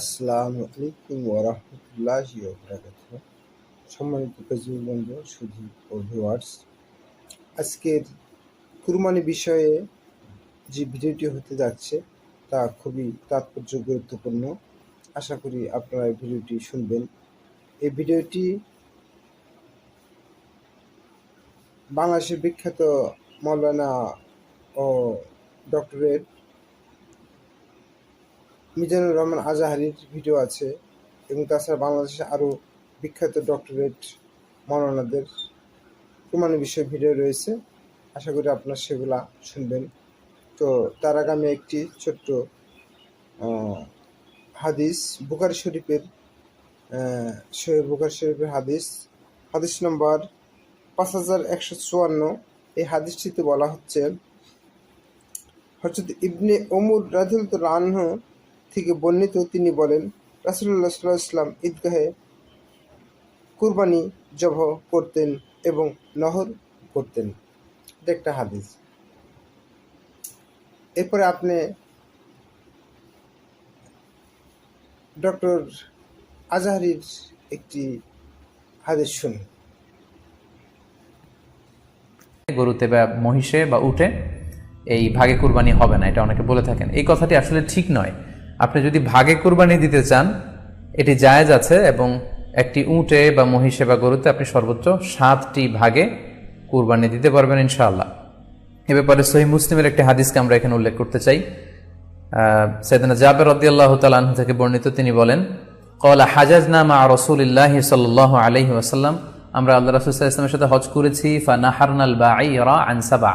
আসসালামু আলাইকুম ওরহমতুল্লাহ বরাকাত সম্মানিত ফেসবুক বন্ধু ও ভিউয়ার্স আজকের কুরবানি বিষয়ে যে ভিডিওটি হতে যাচ্ছে, তা খুবই তাৎপর্য গুরুত্বপূর্ণ আশা করি আপনারা এই ভিডিওটি শুনবেন। এই ভিডিওটি বাংলাদেশের বিখ্যাত মৌলানা ও ডক্টরেট মিজানুর রহমান আজাহারির ভিডিও আছে এবং তাছাড়া বাংলাদেশে আরও বিখ্যাত ডক্টরেট মৌলানাদের প্রমাণের বিষয়ে ভিডিও রয়েছে। আশা করি আপনার সেগুলা শুনবেন। তো তার আগে আমি একটি ছোট্ট হাদিস, বুখারি শরীফের শহীদ বুখারি শরীফের হাদিস। হাদিস নম্বর পাঁচ হাজার একশো চুয়ান্ন। এই হাদিসটিতে বলা হচ্ছে হজরত ইবনে ওমর রাজুল রানহ থেকে বর্ণিত তিনি বলেন রাসুল্লাহ সাল্লাহ ইসলাম ঈদগাহে কুরবানি জব করতেন এবং নহর করতেন। একটা হাদিস। এরপরে আপনি ডক্টর আজহারির একটি হাদিস শুনুন। গরুতে বা মহিষে বা উঠে এই ভাগে কুরবানি হবে না, এটা অনেকে বলে থাকেন। এই কথাটি আসলে ঠিক নয়। আপনি যদি ভাগে কুরবানি দিতে চান, এটি জায়েজ আছে এবং একটি উটে বা মহিষে বা গরুতে আপনি সর্বোচ্চ সাতটি ভাগে কুরবানি দিতে পারবেন ইনশাআল্লাহ। এ ব্যাপারে সহি মুসলিমের একটি হাদিসকে আমরা এখানে উল্লেখ করতে চাই। সৈদানা জাবের রদিয়াল্লাহ তালাহ থেকে বর্ণিত তিনি বলেন, কলা হাজাজ নামা রসুলিল্লাহ সাল্লাহ আলহি ওয়াসাল্লাম, আমরা আল্লাহ রসুল ইসলামের সাথে হজ করেছি বা আনসাবা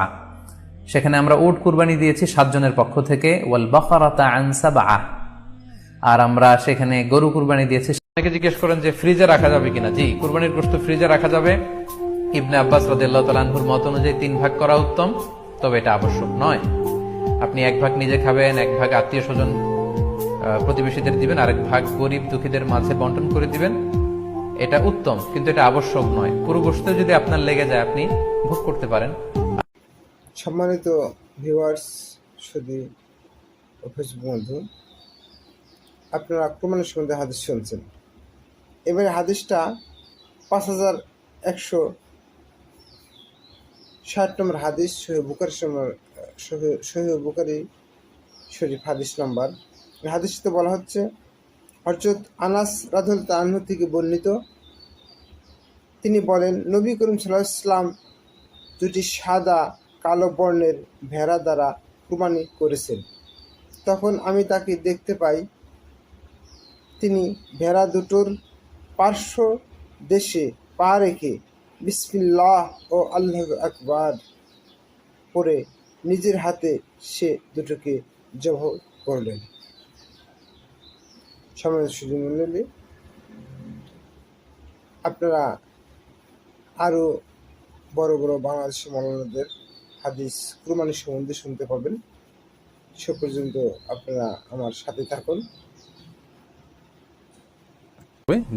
সেখানে আমরা উট কুরবানি দিয়েছি সাতজনের পক্ষ থেকে, ওয়াল বখরাতা আনসাবা আর আমরা সেখানে গরু কুরবানি দিয়েছি। অনেকে জিজ্ঞেস করেন যে ফ্রিজে রাখা যাবে কিনা? জি, কুরবানির গোস্ত ফ্রিজে রাখা যাবে। ইবনে আব্বাস রাদিয়াল্লাহু তাআলা মত অনুযায়ী তিন ভাগ করা উত্তম, তবে এটা আবশ্যক নয়। আপনি এক ভাগ নিজে খাবেন, এক ভাগ আত্মীয় স্বজন প্রতিবেশীদের দিবেন, আরেক ভাগ গরিব দুঃখীদের মাঝে বন্টন করে দিবেন। এটা উত্তম, কিন্তু এটা আবশ্যক নয়। পুরো গোস্ত যদি আপনার লেগে যায়, আপনি ভোগ করতে পারেন। সম্মানিত ভিউয়ার্স শুধু ফেসবুক বন্ধু আপনারা আক্রমণের সম্বন্ধে হাদিস শুনছেন। এবারে হাদিসটা পাঁচ হাজার একশো ষাট নম্বর হাদিস সহি বুকারি সহি বুকারি শরীফ হাদিস নম্বর। হাদিসটিতে বলা হচ্ছে হরজত আনাস রাধুল তাহ থেকে বর্ণিত, তিনি বলেন, নবী করিম সাল্লাহ ইসলাম দুটি সাদা কালো বর্ণের ভেড়া দ্বারা কুরবানি করেছেন। তখন আমি তাকে দেখতে পাই তিনি ভেড়া দুটোর পার্শ্ব দেশে পা রেখে বিসমিল্লাহ ও আল্লাহ আকবার পরে নিজের হাতে সে দুটোকে জব করলেন। সময় সুযোগ আপনারা আরও বড় বড় বাংলাদেশি মৌলানাদের হাদিস কুরবানি সম্বন্ধে শুনতে পাবেন। সে পর্যন্ত আপনারা আমার সাথে থাকুন।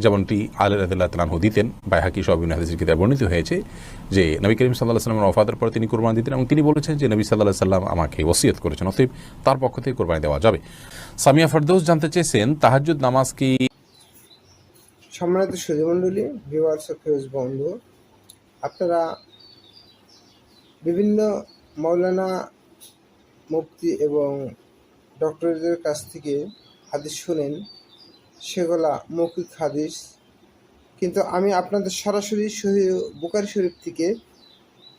যেমনটি আলী রাদিল্লাহ তালাহু দিতেন, বাইহাকি সবিন হাদিসের কিতাব বর্ণিত হয়েছে যে নবী করিম সাল্লাহ সাল্লামের অফাদের পর তিনি কোরবানি দিতেন এবং তিনি বলেছেন যে নবী সাল্লাহ সাল্লাম আমাকে ওসিয়ত করেছেন, অতএব তার পক্ষ থেকে কোরবানি দেওয়া যাবে। সামিয়া ফরদৌস জানতে চেয়েছেন তাহাজুদ নামাজ কি? সম্মানিত সুধীমণ্ডলী ভিউয়ার্স ফিউজ বন্ধু, আপনারা বিভিন্ন মৌলানা মুক্তি এবং ডক্টরদের কাছ থেকে হাদিস শুনেন। সেগুলা মৌখিক হাদিস। কিন্তু আমি আপনাদের সরাসরি বুকারি শরীফ থেকে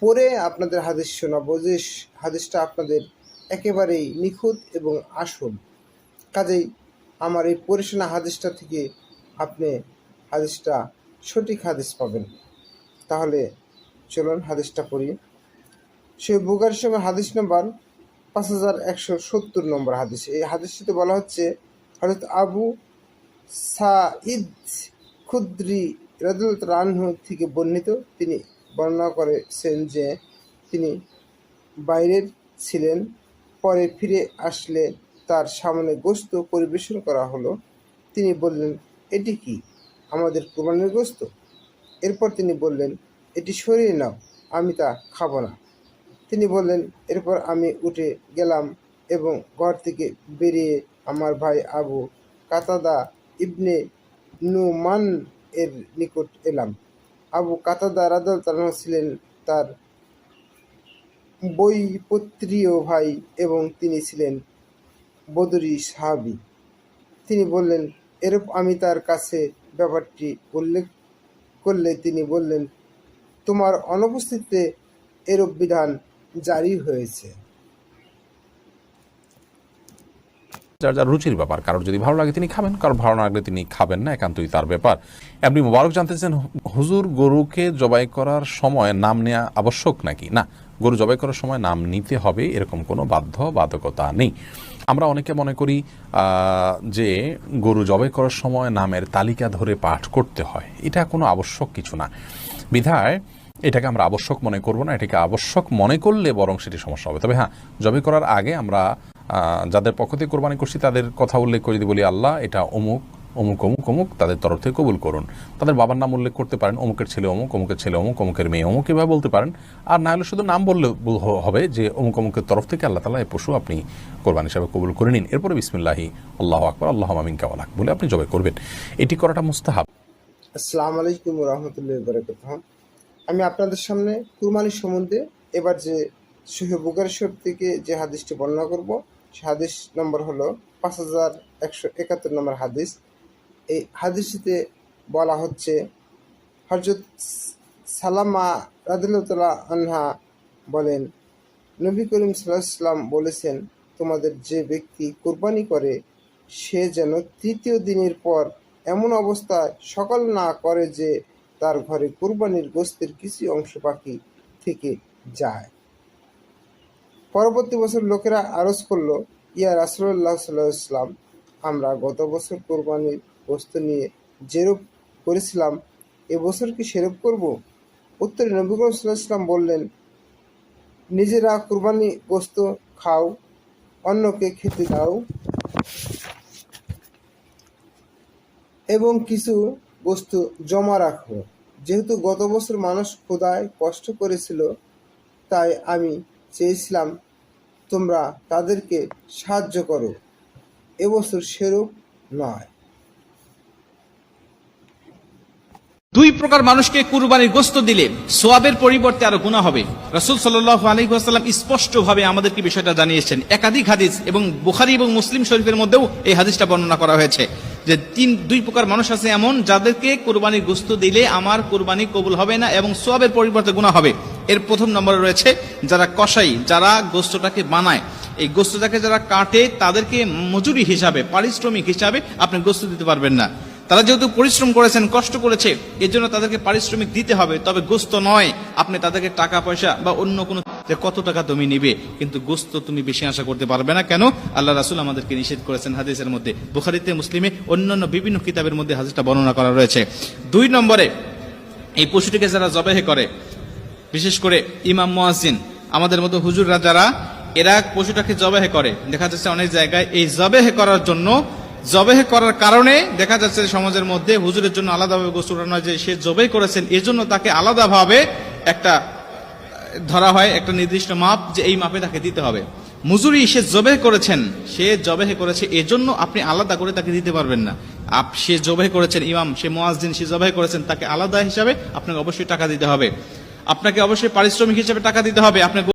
পরে আপনাদের হাদিস শোনাবো যে হাদিসটা আপনাদের একেবারেই নিখুঁত এবং আসল। কাজেই আমার এই পরিশোনা হাদিসটা থেকে আপনি হাদিসটা সঠিক হাদিস পাবেন। তাহলে চলুন হাদিসটা পড়ি। সে বুকারি সময় হাদিস নম্বর পাঁচ হাজার একশো সত্তর নম্বর হাদিস। এই হাদিসটিতে বলা হচ্ছে হজরত আবু সাঈদ খুদ্রি রাজুল রানহু থেকে বর্ণিত। তিনি বর্ণনা করেছেন যে তিনি বাইরের ছিলেন, পরে ফিরে আসলে তার সামনে গোস্ত পরিবেশন করা হলো। তিনি বললেন, এটি কি? আমাদের কোরবানির গোস্ত এরপর তিনি বললেন, এটি সরিয়ে নাও, আমি তা খাব না। তিনি বললেন, এরপর আমি উঠে গেলাম এবং ঘর থেকে বেরিয়ে আমার ভাই আবু কাতাদা ইবনে নুমান এর নিকট এলাম। আবু কাতাদা রাদল ছিলেন তার বইপত্রীয় ভাই এবং তিনি ছিলেন বদরি সাহাবি। তিনি বললেন, এরূপ আমি তার কাছে ব্যাপারটি উল্লেখ করলে তিনি বললেন, তোমার অনুপস্থিতিতে এরূপ বিধান জারি হয়েছে যার যার রুচির ব্যাপার, কারোর যদি ভালো লাগে তিনি খাবেন, কারোর ভালো না লাগলে তিনি খাবেন না, একান্তই তার ব্যাপার। আপনি মোবারক জানতেছেন হুজুর গরুকে জবাই করার সময় নাম নেওয়া আবশ্যক নাকি? না, গরু জবাই করার সময় নাম নিতে হবে, এরকম কোনো বাধ্য বাধকতা নেই। আমরা অনেকে মনে করি যে গরু জবাই করার সময় নামের তালিকা ধরে পাঠ করতে হয়। এটা কোনো আবশ্যক কিছু না। বিধায় এটাকে আমরা আবশ্যক মনে করব না, এটাকে আবশ্যক মনে করলে বরং সেটি সমস্যা হবে। তবে হ্যাঁ জবে করার আগে আমরা যাদের পক্ষ থেকে কোরবানি করছি, তাদের কথা উল্লেখ করে যদি বলি, আল্লাহ, এটা অমুক অমুক অমুক অমুক, তাদের তরফ থেকে কবুল করুন। তাদের বাবার নাম উল্লেখ করতে পারেন, অমুকের ছেলে অমুক, অমুকের ছেলে অমুক, অমুকের মেয়ে অমুক, এভাবে বলতে পারেন। আর না হলে শুধু নাম বললে হবে যে অমুক, অমুকের তরফ থেকে আল্লাহ তালা এই পশু আপনি কোরবানি হিসাবে কবুল করে নিন। এরপরে বিসমিল্লাহি, আল্লাহ আকবর আল্লাহ মামিন কাওয়ালাক বলে আপনি জবে করবেন। এটি করাটা মুস্তাহাব। আসসালামু আলাইকুম রহমতুল্লাহ বরকত আমি আপনাদের সামনে কুরবানির সম্বন্ধে এবার যে সহি বুকারেশ্বর থেকে যে হাদিসটি বর্ণনা করব হাদিস নম্বর হলো পাঁচ হাজার একশো একাত্তর নম্বর হাদিস। এই হাদিসটিতে বলা হচ্ছে হজরত সালামা রাদিল্লাহ আনহা বলেন, নবী করিম সাল্লাম বলেছেন, তোমাদের যে ব্যক্তি কোরবানি করে, সে যেন তৃতীয় দিনের পর এমন অবস্থায় সকাল না করে যে তার ঘরে কোরবানির গোস্তের কিছু অংশ পাখি থেকে যায়। পরবর্তী বছর লোকেরা আরজ করল, ইয়া রাসুল্লাহ সাল্লাম আমরা গত বছর কোরবানির বস্তু নিয়ে যেরূপ করেছিলাম এবছর কি সেরূপ করব? উত্তরে নবী করিম সাল্লাহ সাল্লাম বললেন, নিজেরা কুরবানি গোস্ত খাও, অন্যকে খেতে দাও। এবং কিছু বস্তু জমা রাখো। যেহেতু গত বছর মানুষ খোদায় কষ্ট করেছিল, তাই আমি চেয়েছিলাম তোমরা তাদেরকে সাহায্য করো এবছর সেরূপ নয়। দুই প্রকার মানুষকে কুরবানির গোস্ত দিলে সোয়াবের পরিবর্তে আরও গুণা হবে। রসুল আসাল্লাম স্পষ্ট ভাবে আমাদেরকে বিষয়টা জানিয়েছেন। একাধিক হাদিস এবং বুখারি এবং মুসলিম শরীফের মধ্যেও এই হাদিসটা বর্ণনা করা হয়েছে যে তিন, দুই প্রকার মানুষ আছে এমন যাদেরকে কুরবানির গোস্ত দিলে আমার কুরবানি কবুল হবে না এবং সোয়াবের পরিবর্তে গুণা হবে। এর প্রথম নম্বরে রয়েছে যারা কসাই, যারা গোস্তটাকে বানায়। এই গোস্তটাকে যারা কাটে, তাদেরকে মজুরি হিসাবে, পারিশ্রমিক হিসাবে আপনি গোস্ত দিতে পারবেন না। তারা যেহেতু পরিশ্রম করেছেন, কষ্ট করেছে এর জন্য তাদেরকে পারিশ্রমিক দিতে হবে। তবে গোস্ত নয়, আপনি তাদেরকে টাকা, পয়সা বা অন্য কোনো যে কত টাকা তুমি নিবে, কিন্তু গোস্ত তুমি বেশি আশা করতে পারবে না। কেন? আল্লাহ রাসুল আমাদেরকে নিষেধ করেছেন হাদিসের মধ্যে। বুখারিতে, মুসলিমে অন্যান্য বিভিন্ন কিতাবের মধ্যে হাদিসটা বর্ণনা করা রয়েছে। দুই নম্বরে এই পশুটিকে যারা জবেহে করে বিশেষ করে ইমাম মুয়াজ্জিন, আমাদের মতো হুজুররা যারা, এরা পশুটাকে জবেহে করে। দেখা যাচ্ছে অনেক জায়গায় এই জবেহে করার জন্য, জবেহে করার কারণে দেখা যাচ্ছে সমাজের মধ্যে হুজুরের জন্য আলাদাভাবে গোসল করানো যে সে জবে করেছেন, এজন্য তাকে আলাদাভাবে একটা ধরা হয়, একটা নির্দিষ্ট মাপ যে এই মাপে তাকে দিতে হবে। মজুরি সে জবে করেছেন, সে জবেহে করেছে, এজন্য আপনি আলাদা করে তাকে দিতে পারবেন না। আপ, সে জবে করেছেন ইমাম, সে মোয়াজদিন সে জবে করেছেন, তাকে আলাদা হিসাবে আপনাকে অবশ্যই টাকা দিতে হবে। আপনাকে অবশ্যই পারিশ্রমিক হিসেবে টাকা দিতে হবে। আপনাকে